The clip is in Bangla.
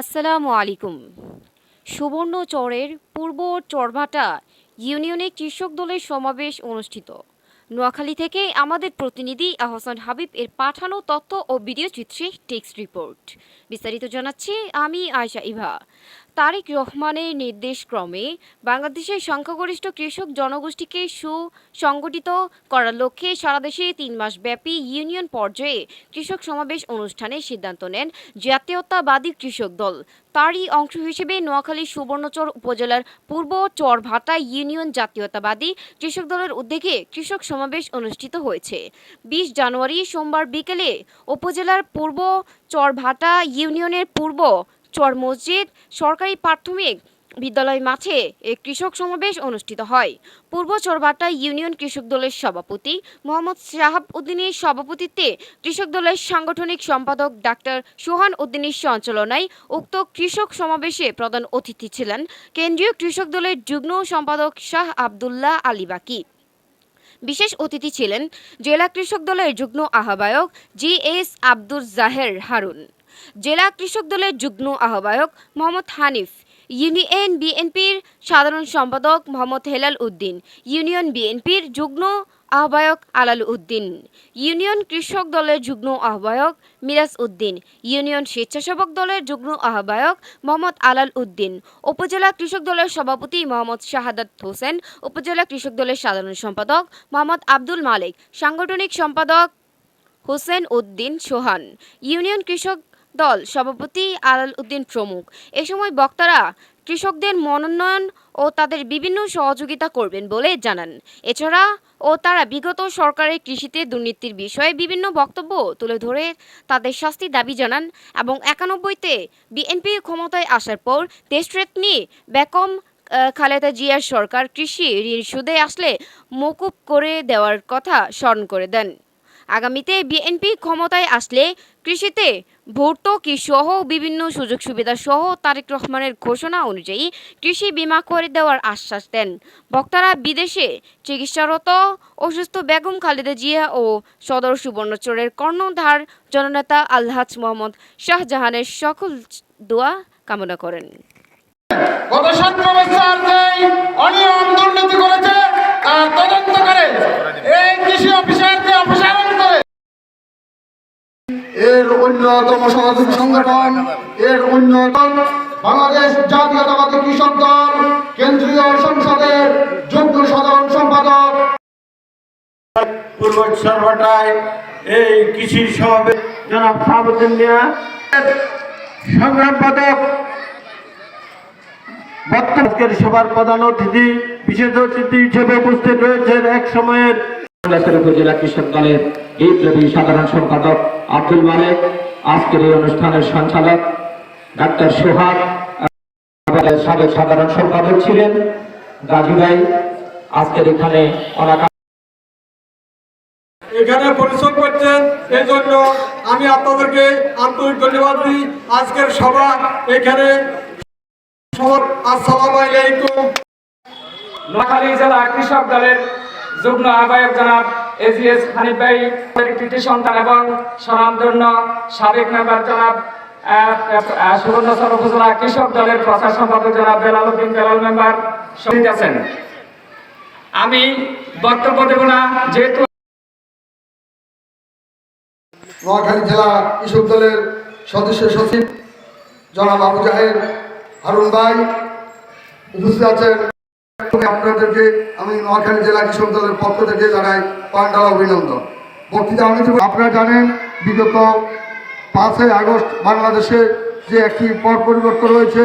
আসসালামু আলাইকুম। সুবর্ণ চরের পূর্ব চরভাটা ইউনিয়নে কৃষক দলের সমাবেশ অনুষ্ঠিত। নোয়াখালী থেকে আমাদের প্রতিনিধি আহসান হাবিব এর পাঠানো তথ্য ও ভিডিও চিত্রে টেক্সট রিপোর্ট। বিস্তারিত জানাচ্ছি আমি আয়শা ইভা। তারেক রহমানের নির্দেশক্রমে বাংলাদেশের সংখ্যাগরিষ্ঠ কৃষক জনগোষ্ঠীকে সুসংগঠিত করার লক্ষ্যে সারা দেশে তিন মাস ব্যাপী ইউনিয়ন পর্যায়ে কৃষক সমাবেশ অনুষ্ঠানে সিদ্ধান্ত নেন জাতীয়তাবাদী কৃষক দল। তারই অংশ হিসেবে নোয়াখালী সুবর্ণচর উপজেলার পূর্ব চরভাটা ইউনিয়ন জাতীয়তাবাদী কৃষক দলের উদ্যোগে কৃষক সমাবেশ অনুষ্ঠিত হয়েছে। বিশ জানুয়ারি সোমবার বিকেলে উপজেলার পূর্ব চরভাটা ইউনিয়নের পূর্ব চর মসজিদ, সরকারি প্রাথমিক বিদ্যালয় মাঠে এ কৃষক সমাবেশ অনুষ্ঠিত হয়। পূর্ব চরবাটা ইউনিয়ন কৃষক দলের সভাপতি মোহাম্মদ শাহাব উদ্দিনের সভাপতিত্বে কৃষক দলের সাংগঠনিক সম্পাদক ডাক্তার সোহান উদ্দিনের সঞ্চালনায় উক্ত কৃষক সমাবেশে প্রধান অতিথি ছিলেন কেন্দ্রীয় কৃষক দলের যুগ্ম সম্পাদক শাহ আবদুল্লাহ আলী বাকি। বিশেষ অতিথি ছিলেন জেলা কৃষক দলের যুগ্ম আহ্বায়ক জি এস আব্দুর জাহের হারুন। জেলা কৃষক দলের যুগ্ম আহ্বায়ক মোহাম্মদ হানিফ, ইউনিয়ন বিএনপির সাধারণ সম্পাদক মোহাম্মদ হেলাল উদ্দিন, ইউনিয়ন বিএনপির যুগ্ম আহ্বায়ক আলাল উদ্দিন, ইউনিয়ন কৃষক দলের যুগ্ম আহ্বায়ক মিরাজ উদ্দিন, ইউনিয়ন স্বেচ্ছাসেবক দলের যুগ্ম আহ্বায়ক মোহাম্মদ আলাল উদ্দিন, উপজেলা কৃষক দলের সভাপতি মোহাম্মদ শাহাদাত হোসেন, উপজেলা কৃষক দলের সাধারণ সম্পাদক মোহাম্মদ আব্দুল মালিক, সাংগঠনিক সম্পাদক হোসেন উদ্দিন সোহান, ইউনিয়ন কৃষক দল সভাপতি আলাল উদ্দিন প্রমুখ। এ সময় বক্তারা কৃষকদের মনোনয়ন ও তাদের বিভিন্ন সহযোগিতা করবেন বলে জানান। এছাড়া ও তারা বিগত সরকারের কৃষিতে দুর্নীতির বিষয়ে বিভিন্ন বক্তব্য তুলে ধরে তাদের শাস্তি দাবি জানান এবং একানব্বইতে বিএনপি ক্ষমতায় আসার পর দেশরেতনি আহ, খালেদা জিয়ার সরকার কৃষি ঋণ সুদে আসলে মকুব করে দেওয়ার কথা স্মরণ করে দেন। আগামীতে বিএনপি ক্ষমতায় আসলে কৃষিতে ভর্তুকি সহ বিভিন্ন সুযোগ সুবিধা সহ তারেক রহমানের ঘোষণা অনুযায়ী কৃষি বিমা করে দেওয়ার আশ্বাস দেন। বক্তারা বিদেশে চিকিৎসারত অসুস্থ বেগম খালেদা জিয়া ও সদর সুবর্ণচরের কর্ণধার জননেতা আলহাজ মোহাম্মদ শাহজাহানের সকল দোয়া কামনা করেন। এর অন্যতম সহযোগী সংগঠন এর অন্যতম বাংলাদেশ জাতীয়তাবাদী কৃষক দল কেন্দ্রীয় সংসদের যুগ্ম সাধারণ সম্পাদক। পূর্ব সর্বটায় এই কৃষি সমাবেশ। জনাব সাহাবুদ্দিন সংগ্রাম পদক। বর্তমানের সবার প্রধান অতিথি বিশেষ অতিথি হিসেবে উপস্থিত রয়েছেন এক সময়ের উপজেলা কৃষক দলের বিপ্লবী সাধারণ সম্পাদক আব্দুল মালেক আজকের এই অনুষ্ঠানের সঞ্চালক ডাক্তার সোহাগ আমাদের সাবেক সাধারণ সম্পাদক ছিলেন গাজী ভাই। আজকের এখানে অনাকা এখানে পরিশ্রম করছেন এই জন্য আমি আপনাদেরকে আন্তরিক ধন্যবাদ দিই। আজকের সভা এখানে আসসালামু আলাইকুম। নোয়াখালী জেলা কৃষক দলের যুগ্ম আহ্বায়ক জনাব এজিএস হানিফ ভাই কৃতি সন্তান এবং স্বনামধন্য সাবেক মেম্বার জনাব সুবর্ণচর উপজেলা কৃষক দলের প্রচার সম্পাদক জনাব বেলাল উদ্দিন, বেলাল মেম্বার শহীদ আছেন। আমি বক্তব্য দেব না, যেহেতু নোয়াখালী জেলা কৃষক দলের সদস্য সচিব জনাব আবু জাহের হারুন ভাই উপস্থিত আছেন। আপনাদেরকে আমি নোয়াখালী জেলা কৃষক দলের পক্ষ থেকে জানাই পান্ডাল অভিনন্দন। বক্তৃতা আমি আপনারা জানেন, বিগত পাঁচই আগস্ট বাংলাদেশে যে একটি পর পরিবর্তন হয়েছে